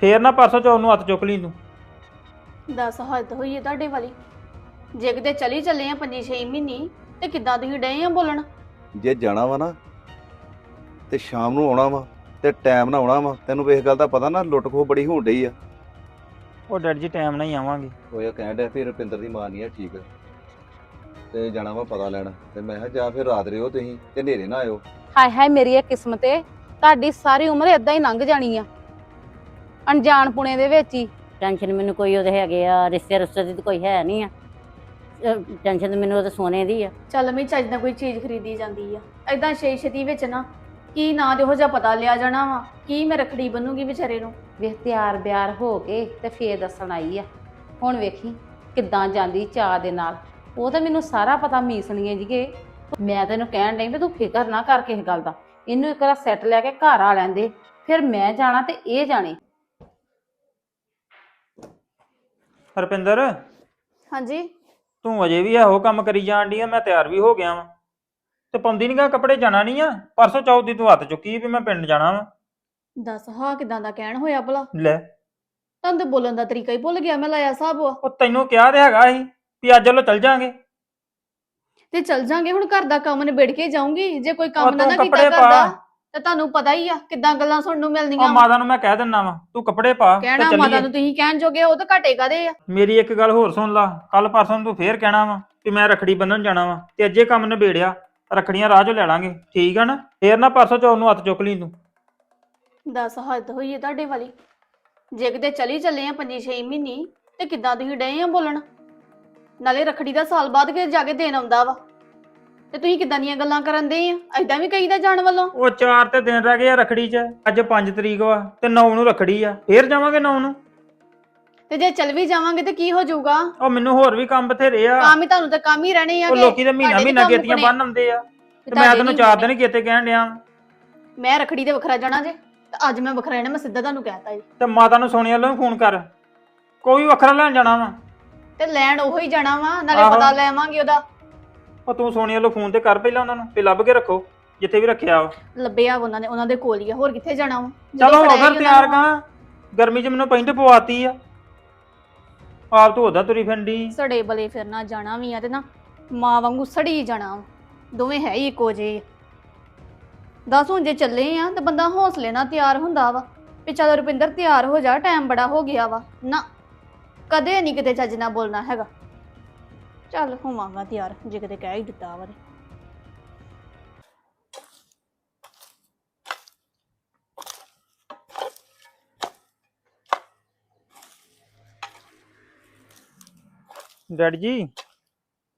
ਫੇਰ ਨਾ ਪਰਸੋਂ ਚੌਥ ਨੂੰ ਹੱਥ ਚੁੱਕ ਲਈ ਤੂੰ। ਦੱਸ ਹੱਦ ਹੋਈ ਹੈ ਤੁਹਾਡੇ ਵਾਲੀ। ਜੇ ਕਿਤੇ ਚਲੀ ਚੱਲੇ ਆ 5-6 ਮਹੀਨੇ ਤੇ ਕਿੱਦਾਂ ਤੁਸੀਂ ਡਏ ਆ ਬੋਲਣ? ਜੇ ਜਾਣਾ ਵਾ ਨਾ ਤੇ ਸ਼ਾਮ ਨੂੰ ਆਉਣਾ ਵਾ ਤੇ ਟਾਈਮ ਨਾਲ ਆਉਣਾ ਵਾ ਤੈਨੂੰ ਵੇਖ ਗੱਲ ਦਾ ਪਤਾ ਨਾ ਲੁੱਟ ਖੋ ਬੜੀ ਹੋਣ ਡਈ ਆ। ਉਹ ਡੈਡ ਜੀ ਟਾਈਮ ਨਾਲ ਹੀ ਆਵਾਂਗੇ। ਉਹ ਇਹ ਕਹਿਣ ਡਿਆ ਫਿਰ ਰੁਪਿੰਦਰ ਦੀ ਮਾਂ ਨਹੀਂ ਆ ਠੀਕ ਤੇ ਜਾਣਾ ਵਾ ਪਤਾ ਲੈਣ ਤੇ ਮੈਂ ਕਿਹਾ ਜਾਂ ਫਿਰ ਰਾਤ ਰਿਓ ਤੁਸੀਂ ਤੇ ਹਨੇਰੇ ਨਾ ਆਇਓ। ਹਾਏ ਹਾਏ ਮੇਰੀ ਇਹ ਕਿਸਮਤ ਏ ਤੁਹਾਡੀ ਸਾਰੀ ਉਮਰ ਏਦਾਂ ਹੀ ਲੰਘ ਜਾਣੀ ਆ। ਅਣਜਾਣ ਪੁਣੇ ਦੇ ਵਿੱਚ ਹੀ। ਟੈਨਸ਼ਨ ਮੈਨੂੰ ਕੋਈ ਉਹਦੇ ਹੈਗੇ ਆ ਰਿਸ਼ਤੇ ਰੁਸ਼ਤੇ ਦੀ ਤਾਂ ਕੋਈ ਹੈ ਨਹੀਂ ਆ। ਟੈਨਸ਼ਨ ਤਾਂ ਮੈਨੂੰ ਉਹਦੇ ਸੋਨੇ ਦੀ ਆ। ਚੱਲ ਮੈਂ ਚੱਜ ਨਾਲ ਕੋਈ ਚੀਜ਼ ਖਰੀਦੀ ਜਾਂਦੀ ਆ। ਐਦਾਂ ਛੇ ਛੇਤੀ ਵਿੱਚ ਨਾ ਕੀ ਨਾ ਜਿਹੋ ਜਿਹਾ ਪਤਾ ਲਿਆ ਜਾਣਾ ਵਾ? ਕੀ ਮੈਂ ਰਖੜੀ ਬੰਨੂਗੀ ਵਿਚਾਰੇ ਨੂੰ? ਵੇਖ ਤਿਆਰ ਬਿਆਰ ਹੋ ਕੇ ਤੇ ਫੇਰ ਦੱਸਣ ਆਈ ਆ। ਹੁਣ ਵੇਖੀ ਕਿੱਦਾਂ ਜਾਂਦੀ ਚਾਹ ਦੇ ਨਾਲ। ਉਹ ਤਾਂ ਮੈਨੂੰ ਸਾਰਾ ਪਤਾ ਮੀਸਣੀਏ ਜੀਗੇ ਮੈਂ ਤੈਨੂੰ ਕਹਿਣ ਡਈ ਵੀ ਤੂੰ ਫਿਕਰ ਨਾ ਕਰ ਕਿਸੇ ਗੱਲ ਦਾ। ਇਹਨੂੰ ਇੱਕ ਵਾਰ ਸੈੱਟ ਲੈ ਕੇ ਘਰ ਆ ਲੈਂਦੇ ਫਿਰ ਮੈਂ ਜਾਣਾ ਤੇ ਇਹ ਜਾਣੇ। ਹਰਪਿੰਦਰ? ਹਾਂਜੀ। ਤੂੰ ਅਜੇ ਵੀ ਇਹੋ ਕੰਮ ਕਰੀ ਜਾਣ ਡਈ ਆ ਮੈਂ ਤਿਆਰ ਵੀ ਹੋ ਗਿਆ ਵਾਂ। ਤੇ ਪਾਉਂਦੀ ਨੀ ਗਾ ਕੱਪੜੇ ਜਾਣਾ ਨਹੀਂ ਆ? ਪਰਸੋਂ ਚੌਥ ਦੀ ਤੂੰ ਹੱਥ ਚੁੱਕੀ ਵੀ ਮੈਂ ਪਿੰਡ ਜਾਣਾ ਵਾਂ। ਦੱਸ ਹਾਂ ਕਿਦਾਂ ਦਾ ਕਹਿਣ ਹੋਇਆ ਭਲਾ? ਲੈ। ਤੁਹਾਨੂੰ ਤੇ ਬੋਲਣ ਦਾ ਤਰੀਕਾ ਹੀ ਭੁੱਲ ਗਿਆ ਮੈਂ ਲਾਇਆ ਹਿਸਾਬ ਵਾ। ਉਹ ਤੈਨੂੰ ਕਿਹਾ ਤੇ ਹੈਗਾ ਸੀ ਵੀ ਅੱਜ ਵੱਲੋਂ ਚੱਲ ਜਾਾਂਗੇ। ਤੇ ਚੱਲ ਜਾਾਂਗੇ ਹੁਣ ਘਰ ਦਾ ਕੰਮ ਨਿਬੇੜ ਕੇ ਜਾਊਂਗੀ ਜੇ ਕੋਈ ਕੰਮ ਨਾ ਨਾ ਕੀਤਾ ਕੱਪੜੇ ਪਾ। ਕਰਦਾ ਤੇ ਤੁਹਾਨੂੰ ਪਤਾ ਹੀ ਆ ਕਿਦਾਂ ਗੱਲਾਂ ਸੁਣਨ ਨੂੰ ਉਹ ਮਿਲਦੀਆਂ ਵਾਂ। ਮਾਤਾ ਨੂੰ ਮੈਂ ਕਹਿ ਦਿੰਨਾ ਵਾਂ ਤੂੰ ਕੱਪੜੇ ਪਾ ਤੇ ਕਹਿਣਾ ਮਾਤਾ ਚੱਲੀਏ ਨੂੰ ਤੁਸੀਂ ਕਹਿਣ ਜੋਗੇ ਉਹ ਤਾਂ ਘਾਟੇ ਕਾਦੇ ਆ? ਮੇਰੀ ਇੱਕ ਗੱਲ ਹੋਰ ਸੁਣ ਲਾ ਕੱਲ ਪਰਸੋਂ ਨੂੰ ਤੂੰ ਫੇਰ ਕਹਿਣਾ ਵਾ ਕਿ ਮੈਂ ਰਖੜੀ ਬੰਨਣ ਜਾਣਾ ਵਾ ਤੇ ਅੱਜੇ ਕੰਮ ਨਿਬੇੜਿਆ ਰਖੜੀਆਂ ਰਾਹ ਚੋਂ ਲੈ ਲਾਂਗੇ ਠੀਕ ਆ ਨਾ? ਫੇਰ ਨਾ ਪਰਸੋਂ ਚੌਥ ਨੂੰ ਹੱਥ ਚੁੱਕ ਲਈ ਤੂੰ। ਦੱਸ ਹੱਦ ਹੋਈ ਹੈ ਤੁਹਾਡੇ ਵਾਲੀ। ਜੇ ਕਿਤੇ ਚਲੀ ਚੱਲੇ ਆ 5-6 ਮਹੀਨੇ ਤੇ ਕਿੱਦਾਂ ਤੁਸੀਂ ਡਏ ਆ ਬੋਲਣ? ਨਾਲੇ ਰਖੜੀ ਦਾ ਸਾਲ ਬਾਅਦ ਕੇ ਜਾ ਕੇ ਦੇਣ ਆਉਂਦਾ ਵਾ। ਤੇ ਤੁਸੀਂ ਕਿੱਦਾਂ ਦੀਆਂ ਗੱਲਾਂ ਕਰਨ ਦੇ ਆ? ਐਦਾਂ ਵੀ ਕਹੀਦਾ ਜਾਣ ਵੱਲੋਂ? ਉਹ ਚਾਰ ਤੇ ਦਿਨ ਰਹਿ ਗਏ ਆ ਰਖੜੀ 'ਚ। ਅੱਜ 5 ਤਰੀਕ ਵਾ ਤੇ 9 ਨੂੰ ਰਖੜੀ ਆ। ਫੇਰ ਜਾਵਾਂਗੇ 9 ਨੂੰ? ਤੇ ਜੇ ਚੱਲ ਵੀ ਜਾਵਾਂਗੇ ਤੇ ਕੀ ਹੋ ਜਾਊਗਾ? ਉਹ ਮੈਨੂੰ ਹੋਰ ਵੀ ਕੰਮ ਬਥੇਰੇ ਆ। ਕੰਮ ਹੀ ਤੁਹਾਨੂੰ ਤਾਂ ਕੰਮ ਹੀ ਰਹਿਣੇ ਆ ਉਹ ਲੋਕੀ ਤੇ ਮਹੀਨਾ ਮਹੀਨਾ ਗੇਤੀਆਂ। ਬੰਨ ਆਉਂਦੇ ਆ। ਤੇ ਮੈਂ ਤੈਨੂੰ ਚਾਰ। ਦਿਨ ਕੀਤੇ ਕਹਿਣ ਡਿਆ। ਮੈਂ ਰਖੜੀ ਤੇ ਵੱਖਰਾ ਜਾਣਾ ਜੇ। ਤੇ ਅੱਜ ਮੈਂ ਵੱਖਰਾ ਜਾਣਾ ਮੈਂ ਸਿੱਧਾ ਤੁਹਾਨੂੰ ਕਹਿਤਾ ਜੀ। ਤੇ ਮਾਤਾ ਨੂੰ ਸੋਨੀਆ ਵੱਲੋਂ ਫੋਨ ਕਰ। ਕੋਈ ਵੱਖਰਾ ਲੈਣ ਜਾਣਾ ਵਾ? ਤੇ ਲੈਣ ਉਹੋ ਜਾਣਾ ਵਾ ਨਾਲੇ। ਪਤਾ ਲੈਵਾਂਗੇ ਉਹਦਾ। ਉਹ ਤੂੰ ਸੋਨੀਆ ਵੱਲੋਂ ਫੋਨ ਤੇ ਕਰ ਪਹਿਲਾਂ ਉਹਨਾਂ ਨੂੰ ਤੇ ਲੱਭ ਕੇ ਰੱਖੋ ਜਿੱਥੇ ਵੀ ਰੱਖਿਆ ਵਾ ਲੱਭਿਆ ਉਹਨਾਂ ਨੇ ਉਹਨਾਂ ਦੇ ਕੋਲ ਹੀ ਆ ਹੋਰ ਕਿੱਥੇ ਜਾਣਾ ਵਾ? ਚਲੋ ਹੋ ਫਿਰ ਤਿਆਰ ਨੂੰ। ਕਾਂ ਗਰਮੀ 'ਚ ਮੈਨੂੰ ਪੈਂਟ ਪਵਾਤੀ ਆ। ਆਪ ਤੂੰ ਉਹਦਾ ਤੁਰੀ ਫਿਰਦੀ। ਸੜੇ ਬਲੇ ਫਿਰਨਾ ਜਾਣਾ ਵੀ ਆ ਤੇ ਨਾ ਮਾਂ ਵਾਂਗੂ ਸੜੀ ਜਾਣਾ ਵਾ। ਦੋਵੇਂ ਹੈ ਹੀ ਇੱਕੋ ਜਿਹੇ ਦੱਸ ਹੁਣ ਜੇ ਚੱਲੇ ਆ ਤੇ ਬੰਦਾ ਹੌਸਲੇ ਨਾਲ ਤਿਆਰ ਹੁੰਦਾ ਵਾ। ਵੀ ਚੱਲ ਰੁਪਿੰਦਰ ਤਿਆਰ ਹੋ ਜਾ ਟਾਈਮ ਬੜਾ ਹੋ ਗਿਆ ਵਾ। ਨਾ ਕਦੇ ਨਹੀਂ ਕਿਤੇ ਚੱਜ ਨਾਲ ਬੋਲਣਾ ਹੈਗਾ। ਚੱਲ ਹੋਵਾਂਗਾ ਤਿਆਰ ਜੇ ਕਿਤੇ ਕਹਿ ਹੀ ਦਿੱਤਾ ਵਾ ਤੇ। ਡੈਡੀ ਜੀ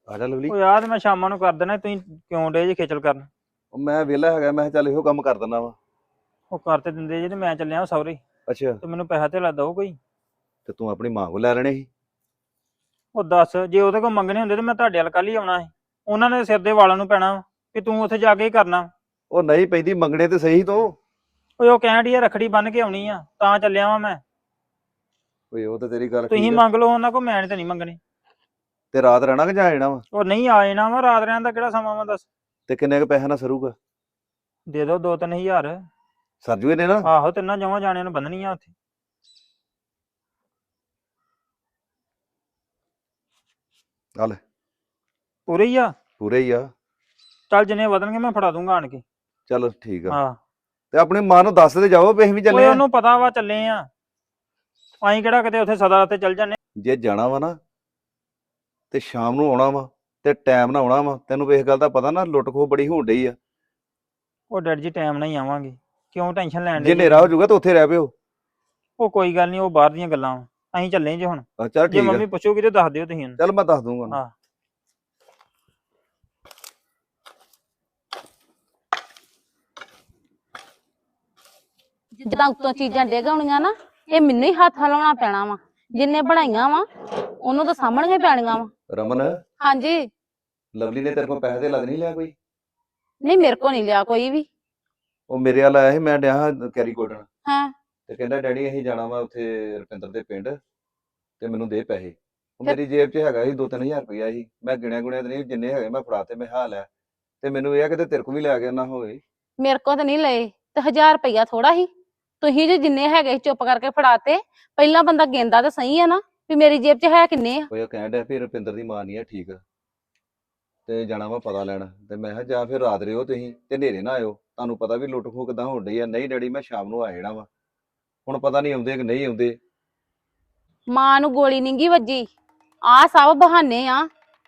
ਆ ਜਾ ਲਵਲੀ। ਉਹ ਯਾਰ ਮੈਂ ਸ਼ਾਮਾਂ ਨੂੰ ਕਰ ਦੇਣਾ ਤੁਸੀਂ ਕਿਉਂ ਡੇ ਜੇ ਖੇਚਲ ਕਰਨ? ਉਹ ਮੈਂ ਵਿਹਲਾ ਹੈਗਾ ਮੈਂ ਕਿਹਾ ਚੱਲ ਇਹੋ ਕੰਮ ਕਰ ਦਿੰਦਾ ਵਾ। ਉਹ ਕਰ ਤੇ ਦਿੰਦੇ ਜੇ ਤੇ ਮੈਂ ਚੱਲਿਆ ਸੌਰੇ ਅੱਛਾ। ਤੇ ਮੈਨੂੰ ਪੈਸਾ ਤੇ ਦੋ ਕੋਈ। ਤੇ ਤੂੰ ਆਪਣੀ ਮਾਂ ਕੋਲ ਲੈ ਲੈਣੇ ਸੀ। ਉਹ ਦੱਸ ਜੇ ਉਹਦੇ ਕੋਲ ਮੰਗਣੇ ਹੁੰਦੇ ਤੇ ਮੈਂ ਤੁਹਾਡੇ ਵੱਲ ਕੱਲ ਹੀ ਆਉਣਾ ਸੀ। ਉਹਨਾਂ ਨੇ ਸਿਰ ਦੇ ਵਾਲਾਂ ਨੂੰ ਪੈਣਾ ਕਿ ਤੂੰ ਉੱਥੇ ਜਾ ਕੇ ਹੀ ਕਰਨਾ। ਉਹ ਨਹੀਂ ਪੈਂਦੀ ਮੰਗਣੇ ਤੇ ਸਹੀ ਤੂੰ। ਓਏ ਉਹ ਕਹਿਣ ਡਈ ਆ ਰਖੜੀ ਬੰਨ ਕੇ ਆਉਣੀ ਆ ਤਾਂ ਚੱਲਿਆ ਵਾਂ ਮੈਂ। ਓਏ ਉਹ ਤੇ ਤੇਰੀ ਗੱਲ ਤੁਸੀਂ ਠੀਕ ਆ। ਮੰਗ ਲਓ ਉਹਨਾਂ ਕੋਲ ਮੈਂ ਤੇ ਨਹੀਂ ਮੰਗਣੇ। ਤੇ ਰਾਤ ਰਹਿਣਾ ਕਿ ਜਾ ਜਾਣਾ ਵਾ? ਉਹ ਨਹੀਂ ਆਏ ਨਾ ਵਾ ਰਾਤ ਰਹਿਣ ਦਾ ਕਿਹੜਾ ਸਮਾਂ ਵਾ ਦੱਸ। ਤੇ ਕਿੰਨੇ ਕੁ ਪੈਸੇ ਨਾਲ ਸਰੂਗਾ? ਦੇ ਦਿਓ ਦੋ ਤਿੰਨ ਹਜ਼ਾਰ। ਸਰਜੂਏ ਨੇ ਨਾ? ਆਹੋ ਤਿੰਨਾਂ ਜਮਾਂ ਜਾਣਿਆਂ ਨੂੰ ਬੰਨਣੀਆਂ ਉੱਥੇ। ਆ ਲੈ ਪੂਰੇ ਹੀ ਆ? ਪੂਰੇ ਹੀ ਆ। ਚੱਲ ਜਿੰਨੇ ਵਧਣਗੇ ਮੈਂ ਫੜਾ ਦੂੰਗਾ ਆਣ ਕੇ। ਚੱਲ ਠੀਕ ਆ। ਹਾਂ। ਤੇ ਆਪਣੀ ਮਾਂ ਨੂੰ ਦੱਸ ਦੇ ਜਾਓ ਵੀ ਅਸੀਂ ਵੀ ਚੱਲੇ ਓਏ ਆ। ਉਹਨੂੰ ਪਤਾ ਵਾ ਚੱਲੇ ਆ। ਅਸੀਂ ਕਿਹੜਾ ਕਿਤੇ ਉੱਥੇ ਸਦਾ ਤੇ ਚੱਲ ਜਾਂਦੇ। ਜੇ ਜਾਣਾ ਵਾ ਨਾ ਤੇ ਸ਼ਾਮ ਨੂੰ ਆਉਣਾ ਵਾ ਤੇ ਟਾਈਮ ਨਾਲ ਆਉਣਾ ਵਾ ਤੈਨੂੰ ਇਸ ਗੱਲ ਦਾ ਪਤਾ ਨਾ ਲੁੱਟ ਖੋ ਬੜੀ ਹੋਣ ਡਈ ਆ। ਉਹ ਡੈਡ ਜੀ ਟਾਈਮ ਨਾਲ ਹੀ ਆਵਾਂਗੇ। ਕਿਉਂ ਟੈਨਸ਼ਨ ਲੈਣ ਜੇ ਡਏ? ਹਨੇਰਾ ਹੋ ਜਾਊਗਾ ਤਾਂ ਉੱਥੇ ਰਹਿ ਪਿਓ। ਉਹ ਕੋਈ ਗੱਲ ਨਹੀਂ ਉਹ ਬਾਹਰ ਦੀਆਂ ਗੱਲਾਂ ਵਾ। ਅਸੀਂ ਚੱਲੇ ਜੇ ਹੁਣ। ਆ ਚੱਲ ਜੇ ਠੀਕ ਮੰਮੀ ਆ ਪੁੱਛੋਗੀ ਤੇ ਦੱਸ ਦਿਓ ਤੁਸੀਂ ਉਹਨੂੰ ਚੱਲ ਮੈਂ ਦੱਸ ਦੂੰਗਾ ਉਹਨੂੰ। ਹਾਂ। ਜਿੱਦਾਂ ਉੱਤੋਂ ਚੀਜ਼ਾਂ ਡਿੱਗ ਆਉਣੀਆਂ ਨਾ ਇਹ ਮੈਨੂੰ ਹੀ ਹੱਥ ਹਲਾਉਣਾ ਪੈਣਾ ਵਾ। ਜਿੰਨੇ ਬਣਾਈਆਂ ਵਾ ਉਹਨੂੰ ਤਾਂ ਸਾਹਮਣੇ ਪੈਣੀਆਂ ਵਾ। ਰਮਨ ਹਾਂਜੀ। ਲਵਲੀ ਨੇ ਤੇਰੇ ਕੋਲ ਪੈਸੇ ਤੇ ਲੱਗ ਨਹੀਂ ਲਿਆ ਕੋਈ? ਨਹੀਂ ਮੇਰੇ ਕੋ ਨਹੀਂ ਲਿਆ ਕੋਈ ਵੀ। ਉਹ ਮੇਰੇ ਵੱਲ ਆਇਆ ਸੀ ਮੈਂ ਡਿਆ ਹਾਂ ਕੈਰੀ ਕੋਟਨ ਹਾਂ। ਤੇ ਕਹਿੰਦਾ ਡੈਡੀ ਅਸੀਂ ਜਾਣਾ ਵਾ ਉੱਥੇ ਰੁਪਿੰਦਰ ਦੇ ਪਿੰਡ ਤੇ ਮੈਨੂੰ ਦੇ ਪੈਸੇ। ਉਹ ਮੇਰੀ ਜੇਬ 'ਚ ਹੈਗਾ ਸੀ 2-3000 ਰੁਪਇਆ ਸੀ। ਮੈਂ ਗਿਣਿਆ ਗੁਣਿਆ ਤੇ ਨਹੀਂ ਜਿੰਨੇ ਹੈਗੇ ਮੈਂ ਫੜਾਤੇ ਮੈਂ ਹਾਲ ਹੈ। ਤੇ ਮੈਨੂੰ ਇਹ ਆ ਕਿਤੇ ਤੇਰੇ ਕੋਲ ਵੀ ਲੈ ਗਿਆ ਨਾ ਹੋਵੇ। ਮੇਰੇ ਕੋ ਤਾਂ ਨਹੀਂ ਲਏ ਤੇ 1000 ਰੁਪਈਆ ਥੋੜਾ ਹੀ ਤੁਸੀਂ ਜੇ ਜਿੰਨੇ ਹੈਗੇ ਸੀ ਚੁੱਪ ਕਰਕੇ ਫੜਾਤੇ ਪਹਿਲਾਂ ਬੰਦਾ ਗੇਂਦਾ ਤਾਂ ਸਹੀ ਆ ਨਾ ਵੀ ਮੇਰੀ ਜੇਬ 'ਚ ਹੈ ਕਿੰਨੇ ਆ। ਉਹ ਇਹ ਕਹਿਣ ਡਿਆ ਵੀ ਰੁਪਿੰਦਰ ਦੀ ਮਾਂ ਨਹੀਂ ਹੈ ਠੀਕ। ਤੇ ਜਾਣਾ ਵਾ ਪਤਾ ਲੈਣ। ਤੇ ਮੈਂ ਕਿਹਾ ਜਾਂ ਫਿਰ ਰਾਤ ਰਿਓ ਤੁਸੀਂ ਤੇ ਹਨੇਰੇ ਨਾ ਆਇਓ। ਤੁਹਾਨੂੰ ਪਤਾ ਵੀ ਲੁੱਟ ਖੋ ਕਿਦਾਂ ਹੋਣ ਡਈ ਆ। ਨਹੀਂ ਡੈਡੀ ਮੈਂ ਸ਼ਾਮ ਨੂੰ ਆ ਜਾਣਾ ਵਾ। ਹੁਣ ਪਤਾ ਨਹੀਂ ਆਉਂਦੇ ਕਿ ਨਹੀਂ ਆਉਂਦੇ। ਮਾਂ ਨੂੰ ਗੋਲੀ ਨੀ ਗੀ ਵੱਜੀ। ਆ ਸਭ ਬਹਾਨੇ ਆ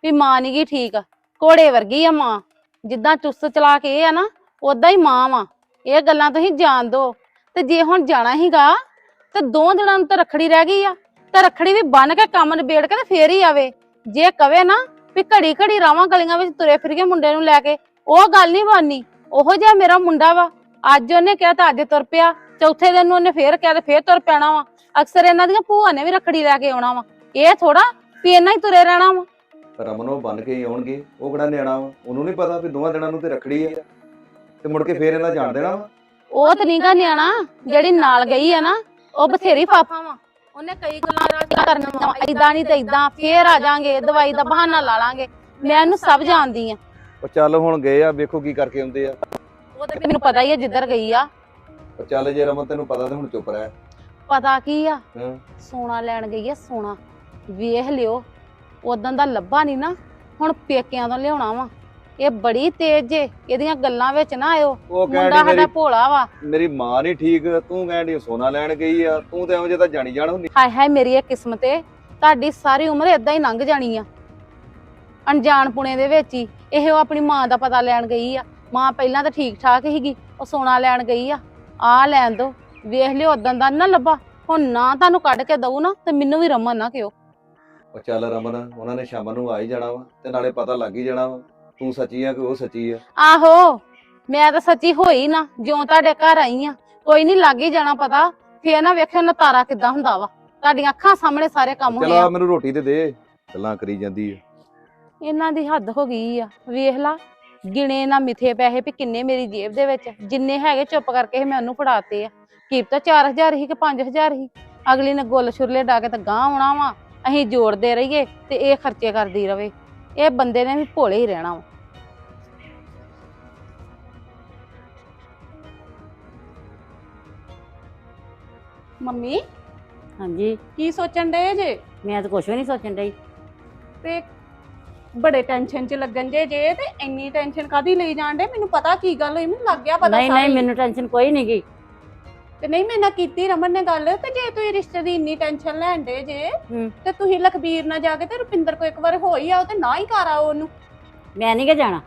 ਵੀ ਮਾਂ ਨੀ ਠੀਕ। ਘੋੜੇ ਵਰਗੀ ਆ ਮਾਂ। ਜਿੱਦਾਂ ਚੁਸਤ ਚਲਾ ਕੇ ਇਹ ਆ ਨਾ ਉਦਾਂ ਹੀ ਮਾਂ ਵਾ। ਇਹ ਗੱਲਾਂ ਤੁਸੀਂ ਜਾਣ ਦੋ। ਤੇ ਜੇ ਹੁਣ ਜਾਣਾ ਹੀਗਾ, ਤੇ ਦੋ ਦਿਨਾਂ ਨੂੰ ਤਾਂ ਰੱਖੜੀ ਰਹਿ ਗਈ ਆ। ਤੇ ਰੱਖੜੀ ਵੀ ਬੰਨ ਕੇ ਕੰਮ ਨਿਬੇੜ ਕੇ ਤੇ ਫੇਰ ਹੀ ਆਵੇ। ਜੇ ਕਵੇ ਨਾ ਵੀ ਘੜੀ ਘੜੀ ਰਾਵਾਂ ਗਲੀਆਂ ਵਿੱਚ ਤੁਰੇ ਫਿਰੀਏ ਮੁੰਡੇ ਨੂੰ ਲੈ ਕੇ, ਉਹ ਗੱਲ ਨਹੀਂ ਬਾਨੀ ਉਹੋ ਜਿਹਾ ਮੇਰਾ ਮੁੰਡਾ ਵਾ। ਅੱਜ ਉਹਨੇ ਕਿਹਾ ਤਾਂ ਅੱਜ ਤੁਰ ਪਿਆ। ਚੌਥੇ ਦਿਨ ਨੂੰ ਉਹਨੇ ਫੇਰ ਕਿਹਾ ਤੇ ਫੇਰ ਤੁਰ ਪੈਣਾ ਵਾ। ਅਕਸਰ ਇਹਨਾਂ ਦੀਆਂ ਭੂਆ ਨੇ ਵੀ ਰੱਖੜੀ ਲੈ ਕੇ ਆਉਣਾ ਵਾ। ਇਹ ਥੋੜਾ ਵੀ ਇਹਨਾਂ ਹੀ ਤੁਰੇ ਰਹਿਣਾ ਵਾ। ਰਮਨ ਬੰਨ ਕੇ ਹੀ ਆਉਣਗੇ ਉਹ ਕਿਹੜਾ ਨਿਆਣਾ ਵਾ? ਉਹਨੂੰ ਨਹੀਂ ਪਤਾ ਵੀ ਦੋਵਾਂ ਦਿਨਾਂ ਨੂੰ ਤੇ ਰੱਖੜੀ ਆ। ਤੇ ਮੁੜ ਕੇ ਫੇਰ ਇਹਨਾਂ ਜਾਣ ਦੇਣਾ ਵਾ? ਉਹ ਤਾਂ ਨੀਗਾ ਨਿਆਣਾ ਜਿਹੜੀ ਨਾਲ ਗਈ ਆ ਨਾ ਉਹ ਬਥੇਰੀ ਫਾਫਾ ਵਾ। ਉਹਨੇ ਕਈ ਗੱਲਾਂ ਕਰਨੀਆਂ ਇਦਾਂ ਨਹੀਂ ਤੇ ਇਦਾਂ ਫੇਰ ਆ ਜਾਾਂਗੇ ਦਵਾਈ ਦਾ ਬਹਾਨਾ ਲਾ ਲਾਂਗੇ। ਮੈਂ ਇਹਨੂੰ ਸਭ ਜਾਣਦੀ ਆ। ਉਹ ਚੱਲ ਹੁਣ ਗਏ ਆ ਵੇਖੋ ਕੀ ਕਰਕੇ ਆਉਂਦੇ ਆ। ਉਹ ਤਾਂ ਮੈਨੂੰ ਪਤਾ ਹੀ ਆ ਜਿੱਧਰ ਗਈ ਆ। ਉਹ ਚੱਲ ਜੇ ਰਮਨ ਤੈਨੂੰ ਪਤਾ ਤੇ ਹੁਣ ਚੁੱਪ ਰਹਿ। ਪਤਾ ਕੀ ਆ? ਹਾਂ। ਸੋਨਾ ਲੈਣ ਗਈ ਆ ਸੋਨਾ। ਵੇਖ ਲਿਓ ਉਦੋਂ ਦਾ ਲੱਭਾ ਨਹੀਂ ਨਾ ਹੁਣ ਪੇਕਿਆਂ ਤੋਂ ਲਿਆਉਣਾ ਵਾ। ਇਹ ਬੜੀ ਤੇਜ਼ ਜੇ ਇਹਦੀਆਂ ਗੱਲਾਂ ਵਿੱਚ ਨਾ ਆਇਓ। ਉਹ ਮੁੰਡਾ ਸਾਡਾ ਮੇਰੀ ਭੋਲਾ ਵਾ। ਮੇਰੀ ਮਾਂ ਨਹੀਂ ਠੀਕ ਤੂੰ ਕਹਿੰਦੀ ਸੋਨਾ ਲੈਣ ਗਈ ਆ ਤੂੰ ਤੇ ਐਵੇਂ ਜੇ ਤਾਂ ਜਾਣੀ ਜਾਣ ਹੁੰਦੀ। ਹਾਏ ਹਾਏ ਮੇਰੀ ਇਹ ਕਿਸਮਤ ਏ ਤੁਹਾਡੀ ਸਾਰੀ ਉਮਰ ਇਦਾਂ ਹੀ ਲੰਘ ਜਾਣੀ ਆ। ਅਣਜਾਣ ਪੁਣੇ ਦੇ ਵਿੱਚ ਹੀ ਇਹ ਉਹ ਆਪਣੀ ਮਾਂ ਦਾ ਪਤਾ ਲੈਣ ਗਈ ਆ। ਮਾਂ ਪਹਿਲਾਂ ਤਾਂ ਠੀਕ ਠਾਕ ਹੀਗੀ ਉਹ ਸੋਨਾ ਲੈਣ ਗਈ ਆ। ਆ ਲੈਣ ਦੋ। ਵੇਖ ਲਿਓ ਉਦੋਂ ਦਾ ਨੀ ਨਾ ਲੱਭਾ। ਹੁਣ ਨਾ ਤੁਹਾਨੂੰ ਕੱਢ ਕੇ ਦਊ ਨਾ ਤੇ ਮੈਨੂੰ ਵੀ ਰਮਨ ਨਾ ਕਿਓ ਉਹ ਚੱਲ ਰਮਨ ਉਹਨਾਂ ਨੇ ਸ਼ਾਮ ਨੂੰ ਆ ਹੀ ਜਾਣਾ ਵਾ ਤੇ ਨਾਲੇ ਪਤਾ ਲੱਗ ਹੀ ਜਾਣਾ ਵਾ ਤੂੰ ਸੱਚੀ ਆ ਕਿ ਉਹ ਸੱਚੀ ਆ? ਆਹੋ ਮੈਂ ਤਾਂ ਸੱਚੀ ਹੋਈ ਨਾ ਜਿਉਂ ਤੁਹਾਡੇ ਘਰ ਆਈ ਆ ਕੋਈ ਨਹੀਂ ਲੱਗ ਹੀ ਜਾਣਾ ਪਤਾ। ਫੇਰ ਨਾ ਵੇਖਿਓ ਨਤਾਰਾ ਕਿੱਦਾਂ ਹੁੰਦਾ ਵਾ। ਤੁਹਾਡੀਆਂ ਅੱਖਾਂ ਸਾਹਮਣੇ ਸਾਰੇ ਕੰਮ ਹੋਏ ਚਲ ਆ ਆ ਮੈਨੂੰ ਰੋਟੀ ਤੇ ਦੇ ਗੱਲਾਂ ਕਰੀ ਜਾਂਦੀ ਆ। ਇਹਨਾਂ ਦੀ ਹੱਦ ਹੋ ਗਈ ਆ। ਵੇਖ ਲਾ ਗਿਣੇ ਨਾ ਮਿੱਥੇ ਪੈਸੇ ਵੀ ਕਿੰਨੇ ਮੇਰੀ ਜੇਬ ਦੇ ਵਿੱਚ। ਜਿੰਨੇ ਹੈਗੇ ਚੁੱਪ ਕਰਕੇ ਮੈਂ ਉਹਨੂੰ ਫੜਾਤੇ ਆ। ਕੀਪਤਾ 4000 ਹੀ ਕਿ 5000 ਹੀ। ਅਗਲੀ ਨੇ ਗੁੱਲ ਛੁਰਲੇ ਡਾ ਕੇ ਤਾਂ ਗਾਂ ਆਉਣਾ ਵਾ। ਅਸੀਂ ਜੋੜਦੇ ਰਹੀਏ ਤੇ ਇਹ ਖਰਚੇ ਕਰਦੀ ਰਵੇ। ਇਹ ਬੰਦੇ ਨੇ ਵੀ ਭੋਲੇ ਹੀ ਰਹਿਣਾ ਵਾ। ਮੰਮੀ ਹਾਂਜੀ। ਕੀ ਸੋਚਣ ਡਏ ਜੇ? ਮੈਂ ਤਾਂ ਕੁਝ ਵੀ ਨਹੀਂ ਸੋਚਣ ਡਈ। ਤੇ ਬੜੇ ਟੈਨਸ਼ਨ ਚ ਲੱਗਣ ਜੇ ਜੇ ਤੇ ਇੰਨੀ ਟੈਨਸ਼ਨ ਕਾਦੀ ਲਈ ਡੇ ਮੈਨੂੰ ਪਤਾ ਕੀ ਗੱਲ ਹੋਈ ਮੈਨੂੰ ਲੱਗ ਗਿਆ ਪਤਾ ਨਹੀਂ ਨਹੀਂ। ਮੈਨੂੰ ਟੈਨਸ਼ਨ ਕੋਈ ਨਹੀਂ ਗਈ। ਤੇ ਨਹੀਂ ਮੈਂ ਨਾ ਕੀਤੀ ਰਮਨ ਨੇ ਗੱਲ ਤੇ ਜੇ ਤੁਸੀਂ ਰਿਸ਼ਤੇ ਦੀ ਇੰਨੀ ਟੈਨਸ਼ਨ ਲੈਣ ਡੇ ਜੇ ਹੂੰ। ਤੇ ਤੁਸੀਂ ਲਖਬੀਰ ਨਾਲ ਜਾ ਕੇ ਤੇ ਰੁਪਿੰਦਰ ਕੋ ਇੱਕ ਵਾਰ ਹੋਈ ਆਓ ਤੇ ਨਾ ਹੀ ਕਰ ਆਓ ਉਹਨੂੰ। ਮੈਂ ਨਹੀਂ ਕਿ ਜਾਣਾ।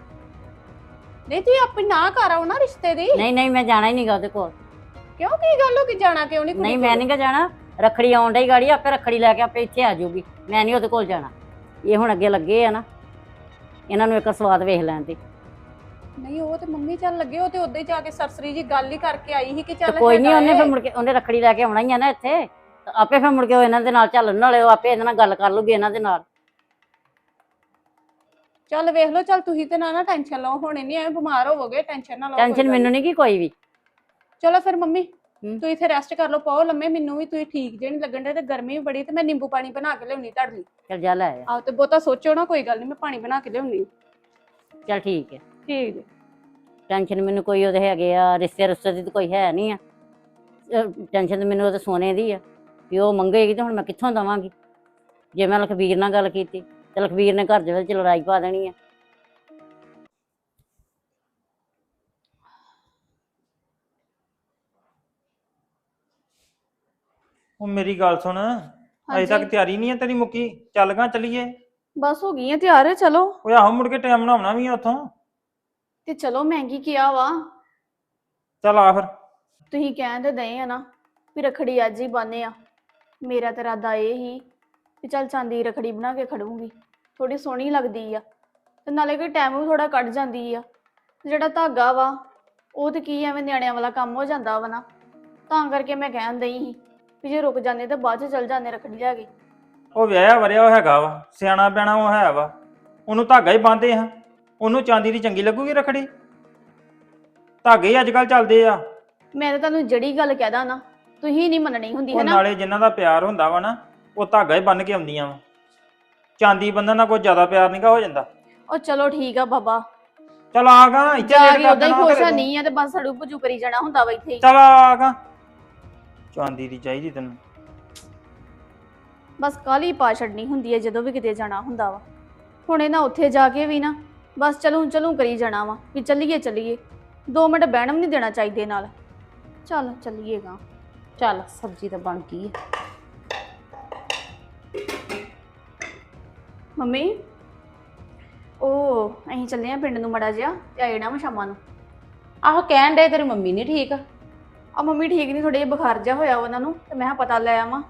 ਨਹੀਂ ਤੁਸੀਂ ਆਪੇ ਨਾ ਕਰ ਆਓ ਨਾ ਰਿਸ਼ਤੇ ਦੀ। ਨਹੀਂ ਨਹੀਂ ਮੈਂ ਜਾਣਾ ਹੀ ਨਹੀਂਗਾ ਉਹਦੇ ਕੋਲ। ਕਿਉਂ ਕੀ ਗੱਲ ਹੋ ਕਿ ਜਾਣਾ ਕਿਉਂ ਨਹੀਂ ਨਹੀਂ ਮੈਂ ਨਹੀਂ ਕਿ ਜਾਣਾ। ਰੱਖੜੀ ਆਉਣ ਡਈ ਗਾੜੀ ਆਪੇ ਰੱਖੜੀ ਲੈ ਕੇ ਆਪੇ ਇੱਥੇ ਆ ਜਾਊਗੀ ਮੈਂ ਨਹੀਂ ਉਹਦੇ ਕੋਲ ਜਾਣਾ। ਇਹ ਹੁਣ ਅੱਗੇ ਲੱਗੇ ਆ ਨਾ ਇਹਨਾਂ ਨੂੰ ਇੱਕ ਸਵਾਦ ਵੇਖ ਲੈਣ ਤੇ ਨਹੀਂ ਉਹ ਤੇ ਮੰਮੀ ਚੱਲ ਲੱਗੇ ਉਹ ਤੇ ਉਦੋਂ ਹੀ ਜਾ ਕੇ ਸਰਸਰੀ ਜੀ ਗੱਲ ਹੀ ਕਰਕੇ ਆਈ ਸੀ ਕਿ ਚੱਲ ਕੋਈ ਨਹੀਂ ਉਹਨੇ। ਫਿਰ ਮੁੜ ਕੇ ਉਹਨੇ ਰੱਖੜੀ ਲੈ ਕੇ ਆਉਣਾ ਹੀ ਆ ਨਾ ਇੱਥੇ। ਤੇ ਆਪੇ ਫਿਰ ਮੁੜ ਕੇ ਉਹ ਇਹਨਾਂ ਦੇ ਨਾਲ ਚੱਲਣ ਨਾਲੇ ਉਹ ਆਪੇ ਇਹਨਾਂ ਨਾਲ ਗੱਲ ਕਰ ਲੂਗੀ ਇਹਨਾਂ ਦੇ ਨਾਲ। ਚੱਲ ਵੇਖ ਲਓ ਚੱਲ ਤੁਸੀਂ ਤੇ ਨਾ ਨਾ ਟੈਨਸ਼ਨ ਲਓ ਹੁਣੇ ਨਹੀਂ ਐਵੇਂ ਬਿਮਾਰ ਹੋਵੋਗੇ ਟੈਨਸ਼ਨ ਨਾ ਲਓ ਕੋਈ ਟੈਨਸ਼ਨ ਗੱਲ ਮੈਨੂੰ ਨਹੀਂ ਕੀ ਕੋਈ ਵੀ। ਚਲੋ ਫਿਰ ਮੰਮੀ। ਹੂੰ। ਤੁਸੀਂ ਇੱਥੇ ਰੈਸਟ ਕਰ ਲਓ ਪਾਓ ਲੰਮੇ ਮੈਨੂੰ ਵੀ ਤੁਸੀਂ ਠੀਕ ਜੇ ਨਹੀਂ ਲੱਗਣ ਦੇ ਤੇ ਗਰਮੀ ਵੀ ਬੜੀ ਤੇ ਮੈਂ ਨਿੰਬੂ ਪਾਣੀ ਬਣਾ ਕੇ ਲਿਆਉਣੀ ਤੁਹਾਡੇ ਲਈ। ਚੱਲ ਜਾ ਲੈ ਆ। ਆਹ ਤੇ ਬਹੁਤਾ ਸੋਚੋ ਨਾ ਕੋਈ ਗੱਲ ਨਹੀਂ ਮੈਂ ਪਾਣੀ ਬਣਾ ਕੇ ਲਿਆਉਣੀ। ਚੱਲ ਠੀਕ ਹੈ। ਠੀਕ ਜੀ। ਟੈਨਸ਼ਨ ਮੈਨੂੰ ਕੋਈ ਉਹਦੇ ਹੈਗੇ ਆ ਰਿਸ਼ਤੇ ਰੁਸ਼ਤੇ ਦੀ ਤਾਂ ਕੋਈ ਹੈ ਨਹੀਂ ਆ। ਟੈਨਸ਼ਨ ਤਾਂ ਮੈਨੂੰ ਉਹਦੇ ਸੋਨੇ ਦੀ ਆ ਵੀ ਉਹ ਮੰਗੇਗੀ ਤੇ ਹੁਣ ਮੈਂ ਕਿੱਥੋਂ ਦਵਾਂਗੀ? ਜੇ ਮੈਂ ਲਖਬੀਰ ਨਾਲ ਗੱਲ ਕੀਤੀ ਤੇ ਲਖਬੀਰ ਨੇ ਘਰ ਦੇ ਵਿੱਚ ਲੜਾਈ ਪਾ ਦੇਣੀ ਆ। ਉਹ ਮੇਰੀ ਗੱਲ ਸੁਣ ਅਜੇ ਤੱਕ ਤਿਆਰੀ ਨਹੀਂ ਹੈ ਤੇਰੀ ਮੁੱਕੀ? ਚੱਲ ਗਾ ਚਲੀਏ। ਬਸ ਹੋ ਗਈ ਆ ਤਿਆਰ ਚਲੋ। ਓਏ ਆਹੋ ਮੁੜ ਕੇ ਟਾਈਮ ਬਣਾਉਣਾ ਵੀ ਆ ਉੱਥੋਂ। ਤੇ ਚਲੋ ਮਹਿੰਗੀ ਕੀਆ ਵਾ। ਚੱਲ ਆ ਫਿਰ। ਤੁਸੀਂ ਕਹਿਣ ਤੇ ਦਏ ਆ ਨਾ ਵੀ ਰਖੜੀ ਅੱਜ ਹੀ ਬੰਨੇ ਆ। ਮੇਰਾ ਤੇ ਇਰਾਦਾ ਇਹ ਹੀ ਵੀ ਚੱਲ ਚਾਂਦੀ ਦੀ ਰਖੜੀ ਬਣਾ ਕੇ ਖੜੂੰਗੀ। ਥੋੜੀ ਸੋਹਣੀ ਲੱਗਦੀ ਆ। ਤੇ ਨਾਲੇ ਕੋਈ ਟਾਈਮ ਵੀ ਥੋੜਾ ਕੱਢ ਜਾਂਦੀ ਆ। ਤੇ ਜਿਹੜਾ ਧਾਗਾ ਵਾ ਉਹ ਤੇ ਕੀ ਐਵੇਂ ਨਿਆਣਿਆਂ ਵਾਲਾ ਕੰਮ ਹੋ ਜਾਂਦਾ ਵਾ ਨਾ। ਤਾਂ ਕਰਕੇ ਮੈਂ ਕਹਿਣ ਦਈ ਸੀ। ਵੀ ਜੇ ਰੁਕ ਜਾਂਦੇ ਤਾਂ ਬਾਅਦ ਚ ਚੱਲ ਜਾਂਦੇ ਰਖੜੀ ਲੈ ਕੇ। ਉਹ ਵਿਆਹਿਆ ਵਰਿਆ ਉਹ ਹੈਗਾ ਵਾ ਸਿਆਣਾ ਬਿਆਣਾ ਉਹ ਹੈ ਵਾ। ਉਹਨੂੰ ਧਾਗਾ ਹੀ ਬੰਨਦੇ ਆ। ਉਹਨੂੰ ਚਾਂਦੀ ਦੀ ਚੰਗੀ ਲੱਗੂਗੀ ਰਖੜੀ? ਧਾਗੇ ਹੀ ਅੱਜ ਕੱਲ ਚੱਲਦੇ ਆ। ਮੈਂ ਤਾਂ ਤੁਹਾਨੂੰ ਜਿਹੜੀ ਗੱਲ ਕਹਿਦਾ ਨਾ ਤੁਸੀਂ ਨਹੀਂ ਮੰਨਣੀ ਹੁੰਦੀ ਉਹ ਹੈ ਨਾ ਨਾਲੇ ਜਿਨ੍ਹਾਂ ਦਾ ਪਿਆਰ ਹੁੰਦਾ ਵਾ ਨਾ ਉਹ ਧਾਗਾ ਹੀ ਬੰਨ ਕੇ ਆਉਂਦੀਆਂ ਵਾ। ਚਾਂਦੀ ਬੰਨਣ ਨਾਲ ਕੋਈ ਜ਼ਿਆਦਾ ਪਿਆਰ ਨਹੀਂਗਾ ਹੋ ਜਾਂਦਾ। ਉਹ ਚਲੋ ਠੀਕ ਆ ਬਾਬਾ। ਚੱਲ ਆ ਗਾ ਇੱਥੇ ਜਾ ਲੇਟ ਕੇ ਕਰ ਉਦਾਂ ਹੀ ਦੇਣਾ ਖੁਸ਼ ਘਰੇ ਆ ਤੂੰ। ਨਹੀਂ ਆ ਤੇ ਬਸ ਸੜੂ ਭਜੂ ਕਰੀ ਜਾਣਾ ਹੁੰਦਾ ਵਾ ਇੱਥੇ ਹੀ। ਚੱਲ ਆ ਗਾ। ਚਾਂਦੀ ਦੀ ਚਾਹੀਦੀ ਤੈਨੂੰ। ਬਸ ਕਾਲੀ ਪਾ ਛੱਡਣੀ ਹੁੰਦੀ ਹੈ ਜਦੋਂ ਵੀ ਕਿਤੇ ਜਾਣਾ ਹੁੰਦਾ ਵਾ। ਹੁਣ ਇਹਨਾਂ ਉੱਥੇ ਜਾ ਕੇ ਵੀ ਨਾ, ਬਸ ਚਲੂੰ ਚਲੂੰ ਕਰੀ ਜਾਣਾ ਵਾ, ਵੀ ਚੱਲੀਏ ਚੱਲੀਏ। 2 ਮਿੰਟ ਬਹਿਣ ਵੀ ਨਹੀਂ ਦੇਣਾ ਚਾਹੀਦੇ ਨਾਲ। ਚੱਲ ਚੱਲੀਏਗਾ ਚੱਲ ਸਬਜ਼ੀ ਤਾਂ ਬਣ ਗਈ ਆ ਮੰਮੀ, ਉਹ ਅਸੀਂ ਚੱਲੇ ਆ ਪਿੰਡ ਨੂੰ ਮੜਾ ਜਿਹਾ, ਤੇ ਆਏ ਨਾ ਵਾ ਸ਼ਾਮਾਂ ਨੂੰ। ਆਹੋ ਕਹਿਣ ਡੇ ਤੇਰੀ ਮੰਮੀ ਨਹੀਂ ਠੀਕ। ਆ ਮੰਮੀ ਠੀਕ ਨਹੀਂ ਥੋੜੇ ਜਿਹਾ ਬੁਖਾਰ ਜਿਹਾ ਹੋਇਆ ਉਹਨਾਂ ਨੂੰ, ਤੇ ਮੈਂ ਕਿਹਾ ਪਤਾ ਲੈ ਆਵਾਂ।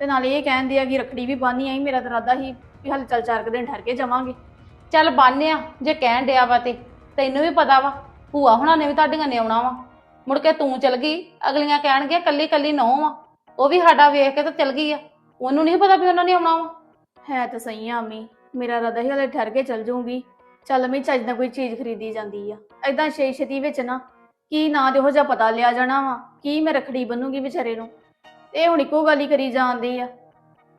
ਤੇ ਨਾਲੇ ਇਹ ਕਹਿੰਦੇ ਆ ਕਿ ਰਖੜੀ ਵੀ ਬੰਨੀ ਆਈ, ਮੇਰਾ ਤਾਂ ਇਰਾਦਾ ਹੀ ਵੀ ਹਾਲੇ ਚੱਲ ਚਾਰ ਕੁ ਦਿਨ ਠਹਿਰ ਕੇ ਜਾਵਾਂਗੇ। ਚੱਲ ਬੰਨਿਆ ਜੇ ਕਹਿਣ ਡਿਆ ਵਾ ਤੇ, ਤੈਨੂੰ ਵੀ ਪਤਾ ਵਾ, ਭੂਆ ਹੁਣਾਂ ਨੇ ਵੀ ਤੁਹਾਡੀਆਂ ਨੇ ਆਉਣਾ ਵਾ। ਮੁੜ ਕੇ ਤੂੰ ਚਲ ਗਈ, ਅਗਲੀਆਂ ਕਹਿਣਗੀਆਂ ਕੱਲੀ ਕੱਲੀ ਨੌ ਵਾ, ਉਹ ਵੀ ਸਾਡਾ ਵੇਖ ਕੇ ਤਾਂ ਚਲ ਗਈ ਆ, ਉਹਨੂੰ ਨਹੀਂ ਪਤਾ ਵੀ ਉਹਨਾਂ ਨੇ ਆਉਣਾ ਵਾ। ਹੈ ਤਾਂ ਸਹੀ ਆ ਅੰਮੀ ਮੇਰਾ ਇਰਾਦਾ ਹੀ ਹਲੇ ਠਹਿਰ ਕੇ ਚੱਲ ਜਾਊਂਗੀ। ਚੱਲ ਮੈਂ ਚੱਜ ਨਾਲ ਕੋਈ ਚੀਜ਼ ਖਰੀਦੀ ਜਾਂਦੀ ਆ। ਐਦਾਂ ਛੇ ਛੇਤੀ ਵਿੱਚ ਨਾ ਕੀ ਨਾ ਜਿਹੋ ਜਿਹਾ ਪਤਾ ਲਿਆ ਜਾਣਾ ਵਾ? ਕੀ ਮੈਂ ਰਖੜੀ ਬੰਨੂਗੀ ਵਿਚਾਰੇ ਨੂੰ? ਇਹ ਹੁਣ ਇੱਕੋ ਗੱਲ ਹੀ ਕਰੀ ਜਾਂਦੀ ਆ।